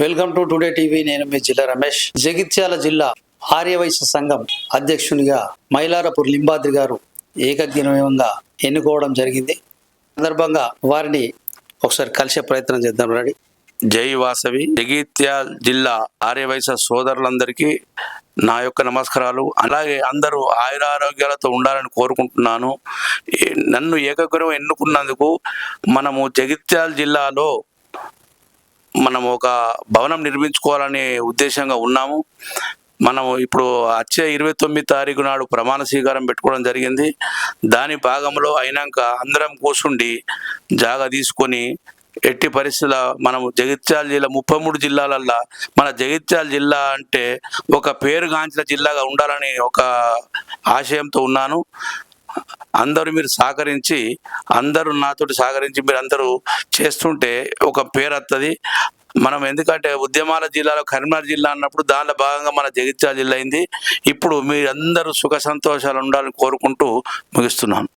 Welcome to today TV. నేను మీ జిల్లా రమేష్. జగిత్యాల జిల్లా ఆర్యవైశ్య సంఘం అధ్యక్షునిగా మైలారపూర్ లింబాద్రి గారు ఏకగ్రీవంగా ఎన్నుకోవడం జరిగింది. సందర్భంగా వారిని ఒకసారి కలిసే ప్రయత్నం చేద్దాం రెడీ. జై వాసవి. జగిత్యాల్ జిల్లా ఆర్యవైశ్య సోదరులందరికీ నా యొక్క నమస్కారాలు. అలాగే అందరూ ఆయురారోగ్యాలతో ఉండాలని కోరుకుంటున్నాను. నన్ను ఏకగ్రహం ఎన్నుకున్నందుకు మనము జగిత్యాల జిల్లాలో మనం ఒక భవనం నిర్మించుకోవాలనే ఉద్దేశంగా ఉన్నాము. మనం ఇప్పుడు వచ్చే ఇరవై తొమ్మిది తారీఖు నాడు ప్రమాణ స్వీకారం పెట్టుకోవడం జరిగింది. దాని భాగంలో అయినాక అందరం కూర్చుండి జాగా తీసుకొని ఎట్టి పరిస్థితుల మనం జగిత్యాల జిల్లా ముప్పై మూడు జిల్లాలల్లా మన జగిత్యాల జిల్లా అంటే ఒక పేరుగాంచిన జిల్లాగా ఉండాలని ఒక ఆశయంతో ఉన్నాను. అందరూ మీరు సహకరించి అందరూ నాతోటి సహకరించి మీరు అందరూ చేస్తుంటే ఒక పేరు వస్తుంది మనం ఎందుకంటే ఉద్యమాల జిల్లాలో కరీంనగర్ జిల్లా అన్నప్పుడు దానిలో భాగంగా మన జగిత్యాల జిల్లా అయింది. ఇప్పుడు మీరందరూ సుఖ సంతోషాలు ఉండాలని కోరుకుంటూ ముగిస్తున్నాను.